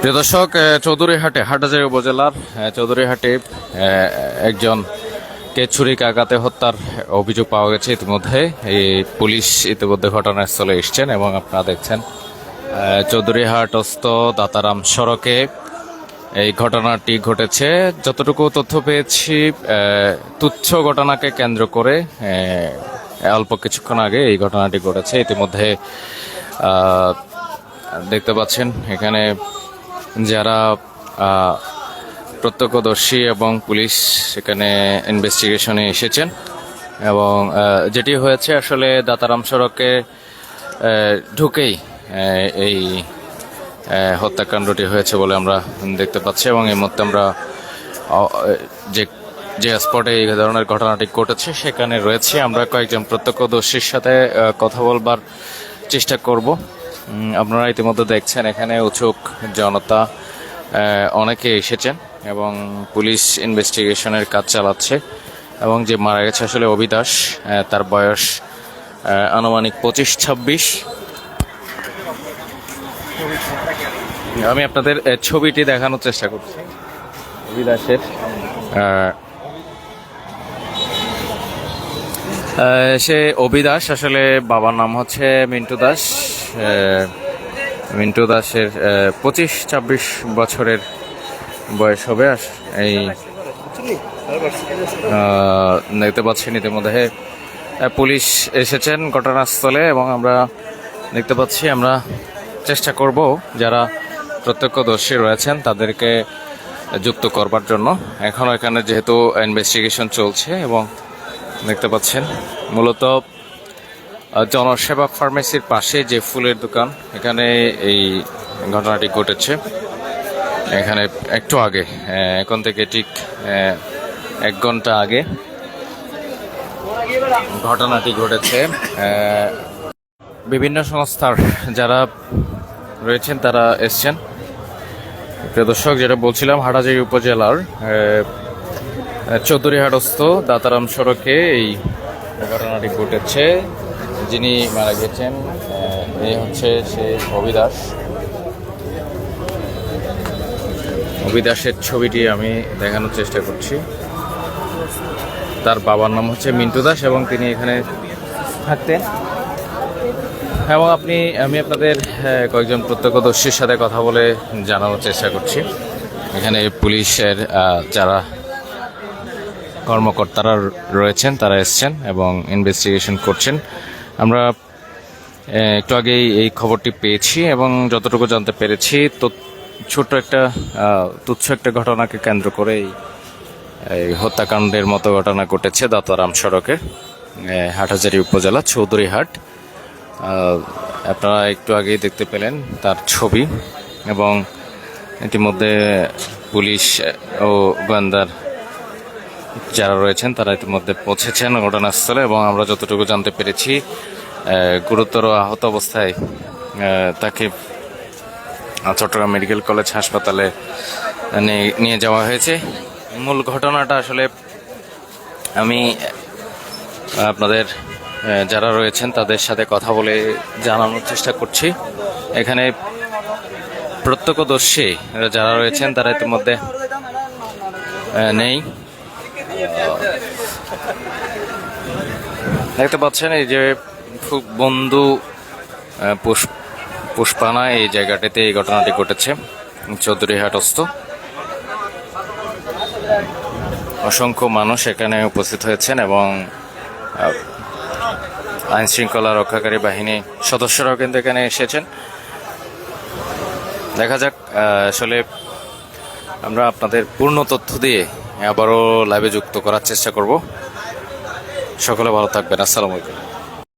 প্রিয় দর্শক চৌধুরীহাটে, হাটহাজারী উপজেলার চৌধুরীহাটে একজন কে ছুরিকাঘাতে হত্যার অভিযোগ পাওয়া গেছে। ইতিমধ্যে এই পুলিশ ইতিমধ্যে ঘটনাস্থলে এসছেন এবং আপনারা দেখছেন চৌধুরীহাটস্থ দাতারাম সড়কে এই ঘটনাটি ঘটেছে। যতটুকু তথ্য পেয়েছি তুচ্ছ ঘটনাকে কেন্দ্র করে অল্প কিছুক্ষণ আগে এই ঘটনাটি ঘটেছে। ইতিমধ্যে দেখতে পাচ্ছেন, এখানে যারা প্রত্যক্ষদর্শী এবং পুলিশ সেখানে ইনভেস্টিগেশনে এসেছেন এবং যেটি হয়েছে আসলে দাতারাম সড়কে ঢুকেই এই হত্যাকাণ্ডটি হয়েছে বলে আমরা দেখতে পাচ্ছি এবং এই মুহূর্তে আমরা যে যে স্পটে এই ধরনের ঘটনাটি ঘটেছে, সেখানে রয়েছে। আমরা কয়েকজন প্রত্যক্ষদর্শীর সাথে কথা বলবার চেষ্টা করব। আপনারা ইতিমধ্যে দেখছেন এখানে উৎসুক জনতা অনেকে এসেছেন এবং পুলিশ ইনভেস্টিগেশনের কাজ চালাচ্ছে এবং যে মারা গেছে আসলে অবিদাস তার বয়স আনুমানিক পঁচিশ ছাব্বিশ। আমি আপনাদের ছবিটি দেখানোর চেষ্টা করছি। আহ, সে অবিদাস আসলে বাবার নাম হচ্ছে মিন্টু দাস। মিন্টু দাসের পঁচিশ, ছাব্বিশ বছরের বয়স হবে আর এই দেখতে পাচ্ছেন ইতিমধ্যে পুলিশ এসেছেন ঘটনাস্থলে এবং আমরা দেখতে পাচ্ছি, আমরা চেষ্টা করব যারা প্রত্যক্ষদর্শী রয়েছেন তাদেরকে যুক্ত করবার জন্য। এখনও এখানে যেহেতু ইনভেস্টিগেশন চলছে এবং দেখতে পাচ্ছেন, মূলত জনসেবা ফার্মেসির পাশে যে ফুলের দোকান এখানে এই ঘটনাটি ঘটেছে। এখানে একটু আগে এখন থেকে ঠিক এক ঘণ্টা আগে ঘটনাটি ঘটেছে। বিভিন্ন সংস্থার যারা রয়েছেন তারা এসছেন। প্রিয় দর্শক যেটা বলছিলাম হাটাজারি উপজেলার আহ, চৌধুরীহাটস্থ দাতারাম সড়কে এই ঘটনাটি ঘটেছে। যিনি মারা গেছেন এই হচ্ছে সে অবিদাস অবিদাসের ছবিটি আমি দেখানোর চেষ্টা করছি। তার বাবার নাম হচ্ছে মিন্টু দাস এবং তিনি এখানে থাকতেন। এবং আপনি, আমি আপনাদের কয়েকজন প্রত্যক্ষদর্শীর সাথে কথা বলে জানানোর চেষ্টা করছি। এখানে পুলিশের যারা কর্মকর্তারা রয়েছেন, তারা এসছেন এবং ইনভেস্টিগেশন করছেন। আমরা একটু আগেই এই খবরটি পেয়েছি এবং যতটুকু জানতে পেরেছি, তো ছোট্ট একটা তুচ্ছ একটা ঘটনাকে কেন্দ্র করে এই হত্যাকাণ্ডের মতো ঘটনা ঘটেছে দাতারাম সড়কে হাটহাজারি উপজেলা, চৌধুরীহাট। আপনারা একটু আগেই দেখতে পেলেন তার ছবি এবং ইতিমধ্যে পুলিশ ও গোয়েন্দার যারা রয়েছেন, তারা ইতিমধ্যে পৌঁছেছেন ঘটনাস্থলে এবং আমরা যতটুকু জানতে পেরেছি গুরুতর আহত অবস্থায় তাকে চট্টগ্রাম মেডিকেল কলেজ হাসপাতালে নিয়ে- যাওয়া হয়েছে। মূল ঘটনাটা আসলে আমি আপনাদের যারা রয়েছেন, তাদের সাথে কথা বলে জানানোর চেষ্টা করছি। এখানে প্রত্যক্ষদর্শী যারা রয়েছেন, তারা ইতিমধ্যে নেই। দেখতে পাচ্ছেন এই যে বন্ধু পুষ্পানা এই জায়গাটিতে এই ঘটনাটি ঘটেছে। চৌধুরী চৌধুরীহাটস্থ অসংখ্য মানুষ এখানে উপস্থিত হয়েছেন এবং আইন শৃঙ্খলা রক্ষাকারী বাহিনী সদস্যরাও কিন্তু এখানে এসেছেন। দেখা যাক আসলে আমরা আপনাদের পূর্ণ তথ্য দিয়ে আবারও লাইভে যুক্ত করার চেষ্টা করব। সকলে ভালো থাকবেন। আসসালামু আলাইকুম।